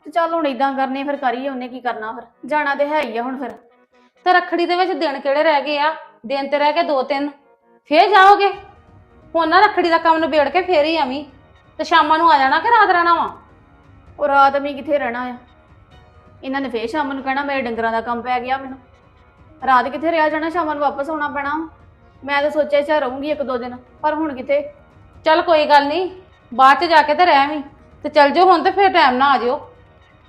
ਤੇ ਚੱਲ ਹੁਣ ਇਦਾਂ ਕਰਨੇ ਫਿਰ ਕਰੀਏ ਉਹਨੇ ਕੀ ਕਰਨਾ ਫਿਰ? ਜਾਣਾ ਤੇ ਹੈ ਹੀ ਆ ਹੁਣ ਫਿਰ। ਤੇ ਰੱਖੜੀ ਦੇ ਵਿੱਚ ਦਿਨ ਕਿਹੜੇ ਰਹਿ ਗਏ ਆ? ਦਿਨ ਤੇ ਰਹਿ ਗਏ ਦੋ ਤਿੰਨ। ਫੇਰ ਜਾਓਗੇ? ਹੁਣ ਨਾ ਰੱਖੜੀ ਦਾ ਕੰਮ ਨਿਬੇੜ ਕੇ ਫੇਰ ਹੀ ਆਵੀਂ। ਤੇ ਸ਼ਾਮਾਂ ਨੂੰ ਆ ਜਾਣਾ ਕਿ ਰਾਤ ਰਹਿਣਾ ਵਾ? ਉਹ ਰਾਤ ਮੈਂ ਕਿੱਥੇ ਰਹਿਣਾ ਆ? ਇਹਨਾਂ ਨੇ ਫੇਰ ਸ਼ਾਮ ਨੂੰ ਕਹਿਣਾ ਮੇਰੇ ਡੰਗਰਾਂ ਦਾ ਕੰਮ ਪੈ ਗਿਆ ਮੈਨੂੰ। ਰਾਤ ਕਿੱਥੇ ਰਿਹਾ ਜਾਣਾ? ਸ਼ਾਮ ਨੂੰ ਵਾਪਸ ਆਉਣਾ ਪੈਣਾ ਮੈਂ ਤਾਂ ਸੋਚਿਆ ਚਾ ਰਹੂੰਗੀ ਇੱਕ ਦੋ ਦਿਨ ਪਰ ਹੁਣ ਕਿੱਥੇ? ਚੱਲ ਕੋਈ ਗੱਲ ਨਹੀਂ ਬਾਅਦ ਚ ਜਾ ਕੇ ਤੇ ਰਹਿ ਵੀ ਤੇ ਚੱਲ ਜਾਓ ਹੁਣ ਤੇ ਫੇਰ ਟਾਈਮ ਨਾ ਆ ਜਿਓ।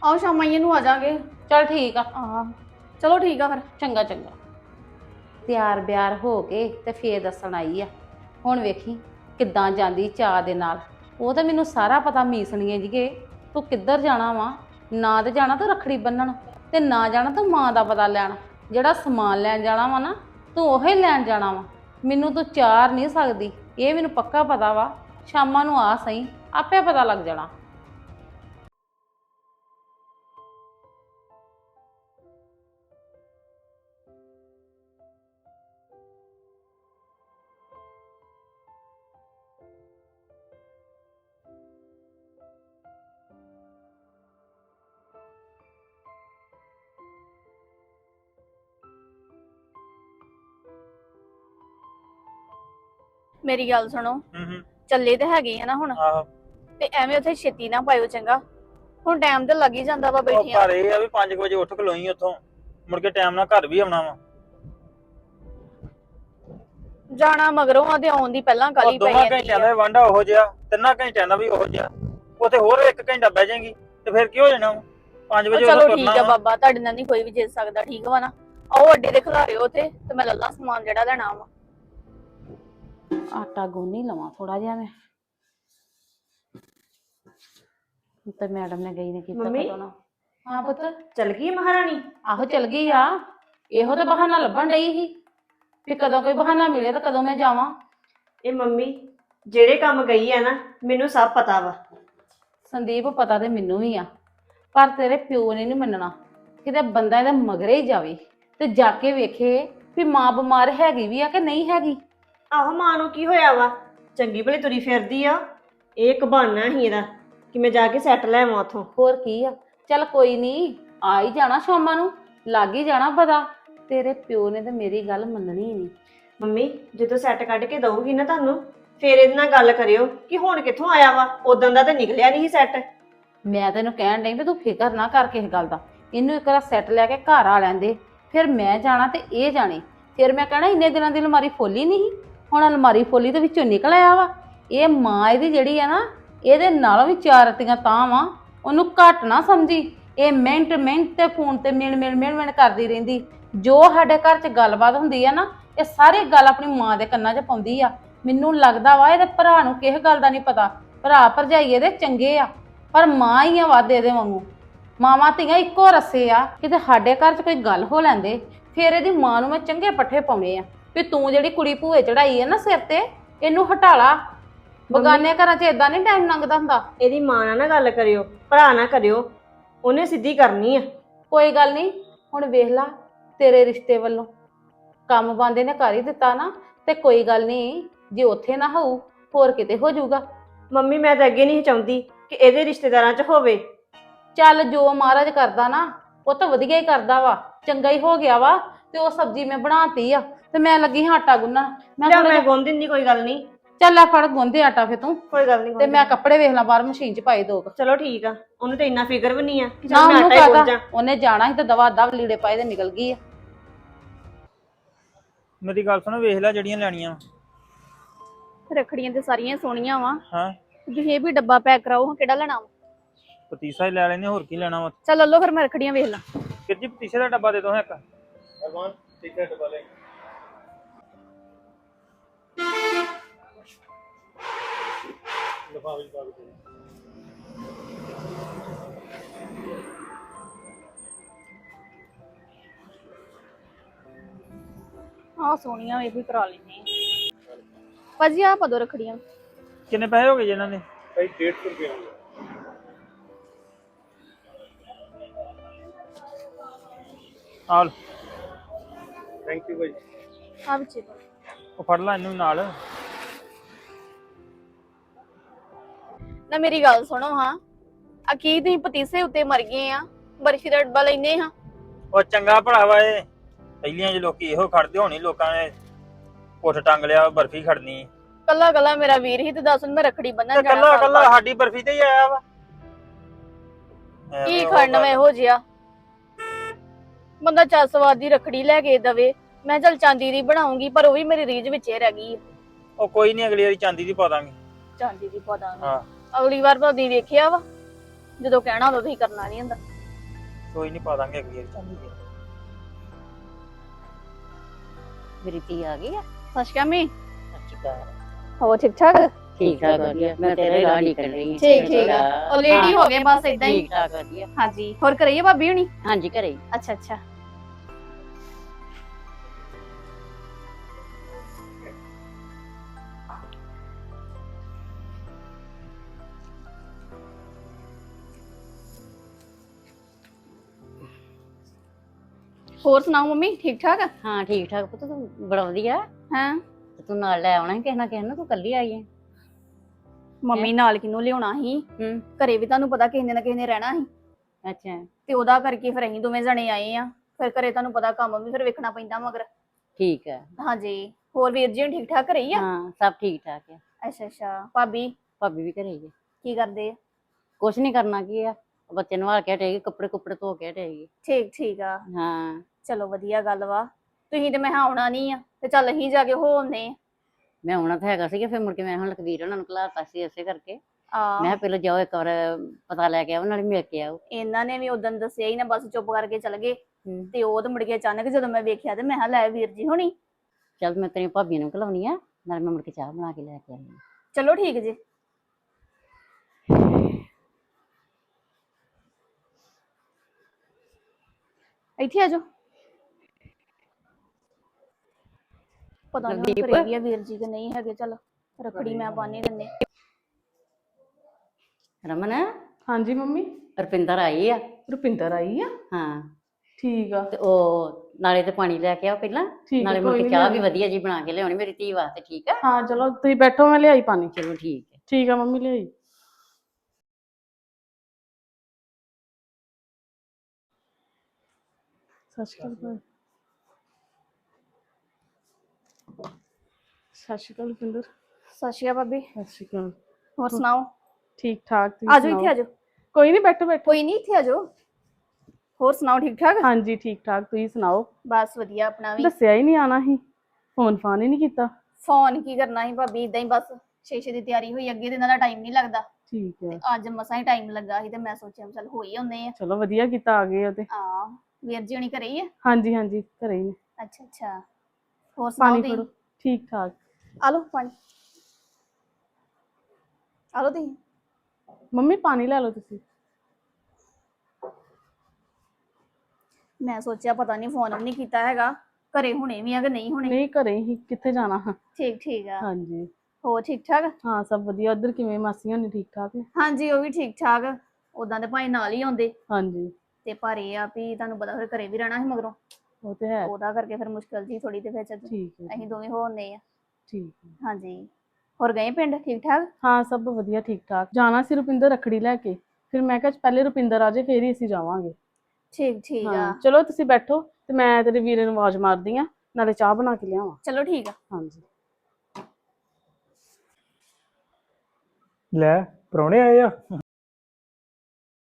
ਆਓ ਸ਼ਾਮਾਂ ਹੀ ਨੂੰ ਆ ਜਾਾਂਗੇ। ਚੱਲ ਠੀਕ ਆ। ਆਹ ਚਲੋ ਠੀਕ ਆ ਫਿਰ। ਚੰਗਾ ਚੰਗਾ। ਤਿਆਰ ਬਿਆਰ ਹੋ ਕੇ ਤੇ ਫੇਰ ਦੱਸਣ ਆਈ ਆ। ਹੁਣ ਵੇਖੀ ਕਿੱਦਾਂ ਜਾਂਦੀ ਚਾਹ ਦੇ ਨਾਲ। ਉਹ ਤਾਂ ਮੈਨੂੰ ਸਾਰਾ ਪਤਾ ਮੀਸਣੀਏ ਜੀਗੇ ਤੂੰ ਕਿੱਧਰ ਜਾਣਾ ਵਾ। ਨਾ ਤੇ ਜਾਣਾ ਤੂੰ ਰੱਖੜੀ ਬੰਨਣ ਤੇ ਨਾ ਜਾਣਾ ਤੂੰ ਮਾਂ ਦਾ ਪਤਾ ਲੈਣ। ਜਿਹੜਾ ਸਮਾਨ ਲੈਣ ਜਾਣਾ ਵਾ ਨਾ ਤੂੰ ਉਹੀ ਲੈਣ ਜਾਣਾ ਵਾ। ਮੈਨੂੰ ਤੂੰ ਚਾਰ ਨਹੀਂ ਸਕਦੀ। ਇਹ ਮੈਨੂੰ ਪੱਕਾ ਪਤਾ ਵਾ। ਸ਼ਾਮਾਂ ਨੂੰ ਆ ਸਹੀ, ਆਪੇ ਪਤਾ ਲੱਗ ਜਾਣਾ। ਮੇਰੀ ਗੱਲ ਸੁਣੋ। ਹੂੰ ਹੂੰ। ਚੱਲੇ ਤੇ ਹੈਗੇ ਆ ਨਾ ਹੁਣ। ਆਹੋ। ਤੇ ਐਵੇਂ ਉੱਥੇ ਛੇਤੀ ਨਾ ਪਾਇਓ ਚੰਗਾ। ਹੁਣ ਟਾਈਮ ਤੇ ਲੱਗ ਹੀ ਜਾਂਦਾ ਵਾ ਉਹ ਬੈਠਿਆਂ ਘਰ ਇਹ ਆ ਵੀ 5 ਵਜੇ ਉੱਠ ਖਲੋਈ ਉੱਥੋਂ। ਮੁੜ ਕੇ ਟਾਈਮ ਨਾਲ ਘਰ ਵੀ ਆਉਣਾ ਵਾ। ਜਾਣਾ ਮਗਰੋਂ ਆ ਤੇ ਆਉਣ ਦੀ ਪਹਿਲਾਂ ਉਹ ਕਾਲੀ ਪੈ ਦੋਵਾਂ ਜਾਂਦੀ ਘੰਟਿਆਂ ਆ। ਦਾ ਵਾਂਡਾ ਉਹੋ ਜਿਹਾ ਤਿੰਨਾਂ ਘੰਟਿਆਂ ਦਾ ਵੀ ਉਹੋ ਜਿਹਾ। ਉੱਥੇ ਹੋਰ ਇੱਕ ਘੰਟਾ ਬਹਿ ਜਾਏਗੀ ਤੇ ਫਿਰ ਕੀ ਹੋ ਜਾਣਾ 5 ਉਹ ਵਜੇ ਚਲੋ ਠੀਕ ਆ ਤੁਰਨਾ। ਬਾਬਾ ਤੁਹਾਡੇ ਨਾਲ ਨਹੀਂ ਕੋਈ ਵੀ ਜਿੱਤ ਸਕਦਾ ਠੀਕ ਵਾ ਨਾ? ਆਓ ਅੱਡੇ ਦੇ ਖਿਲਾਰਿਓ ਉੱਥੇ ਤੇ ਮੈਂ ਲੱਲਾ ਸਮਾਨ ਜਿਹੜਾ ਲੈਣਾ ਵਾ। ਆਟਾ ਗੁੰਨ ਲਵਾਂ ਥੋੜਾ ਜਿਹਾ ਮੈਂ। ਤੇ ਮੈਡਮ ਨੇ ਗਈ ਨੇ ਕੀਤਾ ਮੰਮੀ? ਪਤਾ ਨਾ ਹਾਂ ਪੁੱਤ ਚਲ ਗਈ ਮਹਾਰਾਣੀ। ਆਹੋ ਚਲ ਗਈ ਆ। ਇਹੋ ਤਾਂ ਬਹਾਨਾ ਲੱਭਣ ਡਈ ਸੀ ਵੀ ਕਦੋਂ ਕੋਈ ਬਹਾਨਾ ਮਿਲੇ ਤਾਂ ਕਦੋਂ ਮੈਂ ਜਾਵਾਂ। ਇਹ ਮੰਮੀ ਜਿਹੜੇ ਕੰਮ ਗਈ ਆ ਨਾ ਮੈਨੂੰ ਸਭ ਪਤਾ ਵਾ। ਸੰਦੀਪ ਪਤਾ ਤੇ ਮੈਨੂੰ ਵੀ ਆ ਪਰ ਤੇਰੇ ਪਿਓ ਨੇ ਨਹੀਂ ਮੰਨਣਾ। ਕਿਤੇ ਬੰਦਾ ਇਹਦੇ ਮਗਰੇ ਹੀ ਜਾਵੇ ਤੇ ਜਾ ਕੇ ਵੇਖੇ ਵੀ ਮਾਂ ਬਿਮਾਰ ਹੈਗੀ ਵੀ ਆ ਕਿ ਨਹੀਂ ਹੈਗੀ। ਆਹੋ ਮਾਂ ਨੂੰ ਕੀ ਹੋਇਆ ਵਾ? ਚੰਗੀ ਭਲੀ ਤੁਰੀ ਫਿਰਦੀ ਆ। ਇਹ ਇੱਕ ਬਹਾਨਾ ਹੀ ਇਹਦਾ ਕਿ ਮੈਂ ਜਾ ਕੇ ਸੈੱਟ ਲੈ ਆਵਾਂ ਉਥੋਂ। ਹੋਰ ਕੀ ਆ? ਚੱਲ ਕੋਈ ਨਹੀਂ ਆ ਹੀ ਜਾਣਾ ਸ਼ਾਮਾਂ ਨੂੰ। ਲੱਗ ਹੀ ਜਾਣਾ ਪਤਾ। ਤੇਰੇ ਪਿਓ ਨੇ ਤਾਂ ਮੇਰੀ ਗੱਲ ਮੰਨਣੀ ਹੀ ਨਹੀਂ ਮੰਮੀ ਜਦੋਂ ਸੈੱਟ ਕੱਢ ਕੇ ਦਊਗੀ ਨਾ ਤੁਹਾਨੂੰ ਫੇਰ ਇਹਦੇ ਨਾਲ ਗੱਲ ਕਰਿਓ ਕਿ ਹੁਣ ਕਿੱਥੋਂ ਆਇਆ ਵਾ? ਉਦੋਂ ਦਾ ਤਾਂ ਨਿਕਲਿਆ ਨਹੀਂ ਸੈੱਟ ਮੈਂ ਤੈਨੂੰ ਕਹਿਣ ਡਈ ਵੀ ਤੂੰ ਫਿਕਰ ਨਾ ਕਰ ਕਿਸੇ ਗੱਲ ਦਾ। ਇਹਨੂੰ ਇੱਕ ਵਾਰ ਸੈੱਟ ਲੈ ਕੇ ਘਰ ਆ ਲੈਂਦੇ ਫਿਰ ਮੈਂ ਜਾਣਾ ਤੇ ਇਹ ਜਾਣੇ। ਫਿਰ ਮੈਂ ਕਹਿਣਾ ਇੰਨੇ ਦਿਨਾਂ ਦੀ ਅਲਮਾਰੀ ਫੋਲੀ ਨਹੀਂ ਸੀ। ਹੁਣ ਅਲਮਾਰੀ ਫੋਲੀ ਦੇ ਵਿੱਚੋਂ ਨਿਕਲ ਆਇਆ ਵਾ। ਇਹ ਮਾਂ ਇਹਦੀ ਜਿਹੜੀ ਆ ਨਾ, ਇਹਦੇ ਨਾਲੋਂ ਵੀ ਚਾਰ ਰਤੀਆਂ ਤਾਂ ਵਾ। ਉਹਨੂੰ ਘੱਟ ਨਾ ਸਮਝੀ। ਇਹ ਮਿੰਟ ਮਿੰਟ ਤੇ ਫੋਨ ਤੇ ਮਿਲ ਮਿਲ ਮਿਲ ਮਿਲ ਕਰਦੀ ਰਹਿੰਦੀ। ਜੋ ਸਾਡੇ ਘਰ 'ਚ ਗੱਲਬਾਤ ਹੁੰਦੀ ਆ ਨਾ, ਇਹ ਸਾਰੀ ਗੱਲ ਆਪਣੀ ਮਾਂ ਦੇ ਕੰਨਾਂ 'ਚ ਪਾਉਂਦੀ ਆ। ਮੈਨੂੰ ਲੱਗਦਾ ਵਾ ਇਹਦੇ ਭਰਾ ਨੂੰ ਕਿਸੇ ਗੱਲ ਦਾ ਨਹੀਂ ਪਤਾ। ਭਰਾ ਭਰਜਾਈ ਇਹਦੇ ਚੰਗੇ ਆ, ਪਰ ਮਾਂ ਹੀ ਆ ਵਾਦੇ ਦੇ ਵਾਂਗੂ। ਮਾਵਾਂ ਧੀਆਂ ਇੱਕੋ ਰਸੇ ਆ, ਕਿਤੇ ਸਾਡੇ ਘਰ 'ਚ ਕੋਈ ਗੱਲ ਹੋ ਲੈਂਦੇ, ਫਿਰ ਇਹਦੀ ਮਾਂ ਨੂੰ ਮੈਂ ਚੰਗੇ ਪੱਠੇ ਪਾਉਣੇ ਆ। ਵੀ ਤੂੰ ਜਿਹੜੀ ਕੁੜੀ ਭੂਏ ਚੜਾਈ ਹੈ ਨਾ ਸਿਰ ਤੇ ਇਹਨੂੰ ਹਟਾਲਾ ਬਗਾਨੇ ਘਰਾਂ 'ਚ ਇਦਾਂ ਨਹੀਂ ਟਾਈਮ ਲੰਘਦਾ ਹੁੰਦਾ। ਇਹਦੀ ਮਾਂ ਨਾਲ ਨਾ ਗੱਲ ਕਰਿਓ ਭਰਾ ਨਾ ਕਰਿਓ ਉਹਨੇ ਸਿੱਧੀ ਕਰਨੀ ਆ। ਕੋਈ ਗੱਲ ਨਹੀਂ ਹੁਣ ਵੇਖ ਲਾ ਤੇਰੇ ਰਿਸ਼ਤੇ ਵੱਲੋਂ। ਕੰਮ ਬੰਦੇ ਨੇ ਕਰ ਹੀ ਦਿੱਤਾ ਨਾ ਤੇ ਕੋਈ ਗੱਲ ਨਹੀਂ ਜੇ ਉੱਥੇ ਨਾ ਹੋਊ ਹੋਰ ਕਿਤੇ ਹੋ ਜਾਊਗਾ। ਮੰਮੀ ਮੈਂ ਤਾਂ ਅੱਗੇ ਨਹੀਂ ਚਾਹੁੰਦੀ ਕਿ ਇਹਦੇ ਰਿਸ਼ਤੇਦਾਰਾਂ 'ਚ ਹੋਵੇ। ਚੱਲ ਜੋ ਮਹਾਰਾਜ ਕਰਦਾ ਨਾ ਉਹ ਤਾਂ ਵਧੀਆ ਹੀ ਕਰਦਾ ਵਾ ਚੰਗਾ ਹੀ ਹੋ ਗਿਆ ਵਾ ਤੇ ਉਹ ਸਬਜ਼ੀ ਮੈਂ ਬਣਾਤੀ ਆ। ਤੇ ਮੈਂ ਲੱਗੀ ਹਾਂ ਆਟਾ ਗੁੰਨਣ। ਮੈਂ ਥੋੜ੍ਹਾ ਮੈਂ ਗੁੰਨ ਦਿੰਦੀ ਕੋਈ ਗੱਲ ਨਹੀਂ। ਚੱਲ ਆ ਫੜ ਗੁੰਦੇ ਆਟਾ ਫੇ ਤੂੰ। ਕੋਈ ਗੱਲ ਨਹੀਂ ਤੇ ਮੈਂ ਕੱਪੜੇ ਵੇਖ ਲਾਂ ਬਾਹਰ ਮਸ਼ੀਨ 'ਚ ਪਾਈ ਦੋ ਕੁ। ਚਲੋ ਠੀਕ ਆ ਉਹਨੂੰ ਤੇ ਇੰਨਾ ਫਿਕਰ ਵੀ ਨਹੀਂ ਆ ਕਿ ਨਾ ਚੱਲ ਮੈਂ ਉਹਨੂੰ ਆਟਾ ਹੀ ਗੁੰਨ ਕਹਦਾ? ਜਾ। ਉਹਨੇ ਜਾਣਾ ਸੀ ਤੇ ਦਵਾ ਦਵ ਲੀੜੇ ਪਾਏ ਤੇ ਨਿਕਲ ਗਈ ਆ। ਮੇਰੀ ਗੱਲ ਸੁਣ ਵੇਖ ਲੈ ਜਿਹੜੀਆਂ ਲੈਣੀਆਂ। ਰੱਖੜੀਆਂ ਤੇ ਸਾਰੀਆਂ ਸੋਹਣੀਆਂ ਵਾ। ਹਾਂ। ਤੁਸੀਂ ਇਹ ਵੀ ਡੱਬਾ ਪੈਕ ਕਰਾਓ ਹਾਂ ਕਿਹੜਾ ਲੈਣਾ ਵਾ? ਪਤੀਸਾ ਹੀ ਲੈ ਲੈਨੇ ਹੋਰ ਕੀ ਲੈਣਾ ਵਾ? ਚੱਲ ਲੈ ਲਓ ਫਿਰ ਮੈਂ ਰੱਖੜੀਆਂ ਵੇਖ ਲਾਂ। ਕਿਰ ਜੀ ਪਤੀਸੇ ਦਾ ਡੱਬਾ ਦੇ ਦੋ ਇੱਕ। ਆਹ ਸੋਹਣੀਆਂ ਇਹ ਵੀ ਕਰਾ ਆ। ਭਾਜੀ ਆ ਪਦੋ ਰੱਖੜੀਆਂ। ਕਿੰਨੇ ਪੈਸੇ ਹੋ ਗਏ ਜੀ ਇਹਨਾਂ ਦੇ? ਭਾਈ 150 ਰੁਪਏ ਹੋ ਗਿਆ ਆਲ ਥੈਂਕ ਯੂ ਭਾਈ। ਆ ਵਿੱਚ। ਉਹ ਫੜ ਲੈ ਇਹਨੂੰ ਵੀ ਨਾਲ। ਨਾ ਮੇਰੀ ਗੱਲ ਸੁਣੋ ਹਾਂ। ਆ ਕੀ ਤੁਸੀਂ ਪਤੀਸੇ ਉੱਤੇ ਮਰ ਗਏ ਆ? ਬਰਫੀ ਦਾ ਡੱਬਾ ਲੈਨੇ ਹਾਂ ਉਹ ਚੰਗਾ ਭਰਾਵਾ ਇਹ। ਪਹਿਲੀਆਂ ਜੇ ਲੋਕੀ ਇਹੋ ਖੜਦੇ ਹੋਣੀ ਲੋਕਾਂ ਨੇ ਪੁੱਠ ਟੰਗ ਲਿਆ ਬਰਫੀ ਖੜਨੀ। ਕੱਲਾ ਕੱਲਾ ਮੇਰਾ ਵੀਰ ਹੀ ਤੇ ਦੱਸ ਮੈਂ ਰੱਖੜੀ ਬੰਨਣ ਤੇ ਜਾਣਾ ਕੱਲਾ ਕੱਲਾ। ਸਾਡੀ ਬਰਫੀ ਤੇ ਹੀ ਆਇਆ ਵਾ। ਕੀ ਐਵੇਂ ਉਹ ਖੜਨ ਗੱਲ- ਵੇ ਇਹੋ ਜਿਹਾ? ਬੰਦਾ ਚੱਸਵਾਦ ਦੀ ਰੱਖੜੀ ਲੈ ਕੇ ਦਵੇ। ਮੈਂ ਚੱਲ ਚਾਂਦੀ ਦੀ ਬਣਾਉਂਗੀ ਪਰ ਉਹ ਵੀ ਮੇਰੀ ਰੀਝ ਵਿੱਚ ਹੀ ਰਹਿ ਗਈ। ਆ। ਉਹ ਕੋਈ ਨਹੀਂ ਅਗਲੀ ਵਾਰੀ ਚਾਂਦੀ ਦੀ ਪਾ ਦਾਂਗੇ। ਚਾਂਦੀ ਦੀ ਪਤਾ ਹਾਂ। ਅਗਲੀ ਵਾਰ ਭਾਦੀ ਵੇਖਿਆ ਵਾ। ਜਦੋਂ ਕਹਿਣਾ ਉਦੋਂ ਤੁਸੀਂ ਕਰਨਾ ਨਹੀਂ ਹੁੰਦਾ। ਕੋਈ ਨਹੀਂ ਪਾ ਦਾਂਗੇ ਅਗਲੀ ਵਾਰੀ ਚਾਂਦੀ ਦੀ ਮੇਰੀ ਧੀ ਆ ਗਈ ਆ। ਸਤਿ ਸ਼੍ਰੀ ਅਕਾਲ ਮੀ ਹੋ ਠੀਕ ਠਾਕ? ਠੀਕ ਠਾਕ ਵਧੀਆ। ਮੈਂ ਤੇਰੇ ਰਾਹ ਨਿਕਲ ਰਹੀ ਹਾਂ। ਠੀਕ ਠੀਕ ਆ। ਉਹ ਲੇਡੀ ਹੋ ਗਏ ਬਸ ਇਦਾਂ ਹੀ। ਠੀਕ ਠਾਕ ਵਧੀਆ। ਹਾਂਜੀ। ਹੋਰ ਕਰੀਏ ਭਾਬੀ ਹੁਣੀ? ਹਾਂਜੀ ਘਰੇ। ਹੀ। ਅੱਛਾ ਅੱਛਾ। ਹੋਰ ਸੁਣਾਓ ਮੰਮੀ ਠੀਕ ਠਾਕ? ਹਾਂ ਠੀਕ ਠਾਕ ਪੁੱਤ ਤੂੰ ਬੜਾ ਵਧੀਆ। ਹਾਂ? ਤੇ ਤੂੰ ਨਾਲ ਲੈ ਆਉਣਾ ਸੀ ਕਿਸੇ ਨਾ ਕਿਸੇ ਨੂੰ ਤੂੰ ਕੱਲੀ ਆਈ ਹੈ ਮੰਮੀ ਨਾਲ ਕਿਨੂੰ ਲਿਆਉਣਾ ਸੀ? ਹੂੰ। ਘਰੇ ਵੀ ਤੁਹਾਨੂੰ ਪਤਾ ਕਿਸੇ ਨੇ ਨਾ ਕਿਸੇ ਨੇ ਰਹਿਣਾ ਸੀ। ਅੱਛਾ। ਤੇ ਉਹਦਾ ਕਰਕੇ ਫਿਰ ਅਸੀਂ ਦੋਵੇਂ ਜਣੇ ਆਏ ਆ। ਫਿਰ ਘਰੇ ਤੁਹਾਨੂੰ ਪਤਾ ਕੰਮ ਵੀ ਫਿਰ ਵੇਖਣਾ ਪੈਂਦਾ ਮਗਰ। ਠੀਕ ਹੈ ਹਾਂਜੀ। ਹੋਰ ਵੀਰ ਜੀ ਹੁਣ ਠੀਕ ਠਾਕ ਘਰੇ ਹੀ ਆ? ਹਾਂ ਸਭ ਠੀਕ ਠਾਕ ਹੈ ਅੱਛਾ ਅੱਛਾ। ਭਾਬੀ? ਭਾਬੀ ਵੀ ਘਰੇ ਹੀ ਹੈ ਕੀ ਕਰਦੇ ਆ? ਕੁਛ ਨਹੀਂ ਕਰਨਾ ਕੀ ਆ। ਬੱਚੇ ਨੂੰ ਕੇ ਹਟੇਗੀ ਕੱਪੜੇ ਕੁੱਪੜੇ ਧੋ ਕੇ ਹਟੇਗੀ ਠੀਕ ਠੀਕ ਆ। ਹਾਂ। ਚਲੋ ਵਧੀਆ ਗੱਲ ਵਾ। ਤੁਸੀਂ ਤੇ ਮੈਂ ਕਿਹਾ ਆਉਣਾ ਨਹੀਂ ਆ ਤੇ ਚੱਲ ਅਸੀਂ ਜਾ ਕੇ ਹੋ ਆਉਂਦੇ ਮੈਂ ਆਉਣਾ ਤਾਂ ਹੈਗਾ ਸੀਗਾ ਫਿਰ ਮੁੜ ਕੇ ਮੈਂ ਹੁਣ ਲਖਵੀਰ ਉਹਨਾਂ ਨੂੰ ਘਲਾਤਾ ਸੀ ਇਸੇ ਕਰਕੇ। ਮੈਂ ਆ ਕਿਹਾ ਪਹਿਲਾਂ ਜਾਓ ਇੱਕ ਵਾਰ ਪਤਾ ਲੈ ਕੇ ਆਓ ਨਾਲੇ ਮਿਲ ਕੇ ਆਓ। ਇਹਨਾਂ ਨੇ ਵੀ ਉਦੋਂ ਦੱਸਿਆ ਹੀ ਨਾ ਬਸ ਚੁੱਪ ਕਰਕੇ ਚਲ ਗਏ। ਹੂੰ। ਤੇ ਉਹ ਤਾਂ ਮੁੜ ਕੇ ਅਚਾਨਕ ਜਦੋਂ ਮੈਂ ਵੇਖਿਆ ਤੇ ਮੈਂ ਕਿਹਾ ਲੈ ਵੀਰ ਜੀ ਹੁਣੀ। ਚੱਲ ਮੈਂ ਤੇਰੀ ਭਾਬੀ ਨੂੰ ਘਲਾਉਣੀ ਆ ਨਾਲੇ ਮੈਂ ਮੁੜ ਕੇ ਚਾਹ ਬਣਾ ਕੇ ਲੈ ਕੇ ਆਉਂਦੀ ਹਾਂ। ਚਲੋ ਠੀਕ ਜੀ। ਇੱਥੇ ਆ ਜਾਓ। ਪਤਾ ਨਹੀਂ? ਕਰੇ ਵੀ ਆ ਵੀਰ ਜੀ ਕਿ ਨਹੀਂ ਹੈਗੇ ਚਲ ਰੱਖੜੀ ਮੈਂ ਬੰਨ ਦਿੰਨੇ। ਰਮਨ? ਹਾਂਜੀ ਮੰਮੀ। ਰੁਪਿੰਦਰ ਆਈ ਆ? ਰੁਪਿੰਦਰ ਆਈ ਆ? ਹਾਂ। ਠੀਕ ਆ। ਤੇ ਉਹ ਨਾਲੇ ਤੇ ਪਾਣੀ ਲੈ ਕੇ ਆਓ ਪਹਿਲਾਂ ਠੀਕ ਆ, ਨਾਲੇ ਮੁੜ ਕੋਈ ਕੇ ਨੀ ਚਾਹ ਵੀ। ਵਧੀਆ ਜੀ ਬਣਾ ਕੇ ਲਿਆਉਣੀ ਮੇਰੀ ਧੀ ਵਾਸਤੇ ਠੀਕ ਆ? ਹਾਂ ਚਲੋ ਤੁਸੀਂ ਬੈਠੋ ਮੈਂ ਲਿਆਈ ਪਾਣੀ। ਚਲੋ ਠੀਕ ਹੈ ਠੀਕ ਆ ਮੰਮੀ ਲਿਆਈ। ਸਤਿ ਸ਼੍ਰੀ ਅਕਾਲ। ਸਤਿ ਸ਼੍ਰੀ ਅਕਾਲ ਰੁਪਿੰਦਰ। ਸਤਿ ਸ਼੍ਰੀ ਅਕਾਲ ਭਾਬੀ। ਸਤਿ ਸ਼੍ਰੀ ਅਕਾਲ। ਹੋਰ ਸੁਣਾਓ? ਠੀਕ ਠਾਕ ਤੁਸੀਂ ਆ ਜਾਓ ਇੱਥੇ ਸੁਣਾਓ? ਜਾਓ ਕੋਈ ਨਹੀਂ ਬੈਠੋ ਬੈਠੋ। ਕੋਈ ਨਹੀਂ ਇੱਥੇ ਆ ਜਾਓ ਹੋਰ ਸੁਣਾਓ ਠੀਕ ਠਾਕ ਹਾਂਜੀ ਠੀਕ ਠਾਕ ਤੁਸੀਂ ਸੁਣਾਓ? ਬਸ ਵਧੀਆ ਆਪਣਾ ਵੀ। ਦੱਸਿਆ ਹੀ ਨਹੀਂ ਆਣਾ ਸੀ। ਫੋਨ ਫਾਨ ਹੀ ਨਹੀਂ ਕੀਤਾ। ਫੋਨ ਕੀ ਕਰਨਾ ਸੀ ਭਾਬੀ ਇਦਾਂ ਹੀ ਬਸ ਸ਼ੇਸ਼ੇ ਦੀ ਤਿਆਰੀ ਹੋਈ ਅੱਗੇ ਤੇ ਇਹਨਾਂ ਦਾ ਟਾਈਮ ਨਹੀਂ ਲੱਗਦਾ। ਠੀਕ ਹੈ। ਅੱਜ ਮਸਾਂ ਹੀ ਟਾਈਮ ਲੱਗਾ ਸੀ ਤੇ ਮੈਂ ਸੋਚਿਆ ਚੱਲ ਹੋ ਹੀ ਆਉਂਦੇ ਆ। ਚਲੋ ਵਧੀਆ ਕੀਤਾ ਆ ਗਏ ਹੋ ਤੇ। ਆ ਵੀਰ ਜੀ ਹੁਣੀ ਘਰੇ ਹੀ ਆ? ਹਾਂਜੀ ਹਾਂਜੀ ਘਰੇ ਹੀ ਨੇ। ਅੱਛਾ ਅੱਛਾ। ਹੋਰ ਸੁਣਾਓ ਪਾਣੀ ਤੁਸੀਂ? ਫੜੋ। ਠੀਕ ਠਾਕ ਆ ਲਓ ਪਾਣੀ। ਆ ਲਓ ਤੁਸੀਂ। ਮੰਮੀ ਪਾਣੀ ਲੈ ਲਓ ਤੁਸੀਂ। ਮੈਂ ਸੋਚਿਆ ਪਤਾ ਨਹੀਂ ਫੋਨ ਵੀ ਨਹੀਂ ਕੀਤਾ ਹੈਗਾ। ਘਰੇ ਹੁਣੇ ਵੀ ਆ ਕਿ ਨਹੀਂ ਹੁਣੇ? ਨਹੀਂ ਘਰੇ ਹੀ। ਕਿੱਥੇ ਜਾਣਾ? ਹਾਂ ਠੀਕ ਠੀਕ ਆ। ਹਾਂਜੀ। ਹੋਰ ਠੀਕ ਠਾਕ? ਹਾਂ ਸਭ ਵਧੀਆ। ਉਧਰ ਕਿਵੇਂ ਮਾਸੀਆਂ ਨੇ ਠੀਕ ਠਾਕ? ਨੇ ਹਾਂਜੀ ਉਹ ਵੀ ਠੀਕ ਠਾਕ। ਉਦਾਂ ਦੇ ਭਾਈ ਨਾਲ ਹੀ ਆਉਂਦੇ। ਹਾਂਜੀ। ਤੇ ਪਰ ਇਹ ਆ ਵੀ ਤੁਹਾਨੂੰ ਪਤਾ ਫਿਰ ਘਰੇ ਵੀ ਰਹਿਣਾ ਸੀ ਮਗਰੋਂ। ਉਹ ਤੇ ਹੈ। ਉਹਦਾ ਕਰਕੇ ਫਿਰ ਮੁਸ਼ਕਲ ਜੀ ਥੋੜੀ ਤੇ ਫਿਰ ਚੱਲ ਠੀਕ ਹੈ ਅਸੀਂ ਦੋਵੇਂ ਹੋ ਆਉਂਦੇ ਆ। ਠੀਕ ਹੈ। ਹਾਂਜੀ। ਹੋਰ ਗਏ ਪਿੰਡ ਠੀਕ ਠਾਕ ਹਾਂ ਸਭ ਵਧੀਆ ਠੀਕ ਠਾਕ ਜਾਣਾ ਸੀ ਰੁਪਿੰਦਰ ਰੱਖੜੀ ਲੈ ਕੇ। ਫਿਰ ਮੈਂ ਕਿਹਾ ਪਹਿਲੇ ਰੁਪਿੰਦਰ ਆ ਜਾਏ ਫੇਰ ਹੀ ਅਸੀਂ ਜਾਵਾਂਗੇ। ਠੀਕ ਠੀਕ ਆ। ਹਾਂ ਚਲੋ ਤੁਸੀਂ ਬੈਠੋ ਤੇ ਮੈਂ ਤੇਰੇ ਵੀਰੇ ਨੂੰ ਆਵਾਜ਼ ਮਾਰਦੀ ਆ ਨਾਲੇ ਚਾਹ ਬਣਾ ਕੇ ਲਿਆਵਾਂ। ਚਲੋ ਠੀਕ ਆ। ਹਾਂਜੀ। ਲੈ ਪ੍ਰਾਹੁਣੇ ਆਏ ਆ?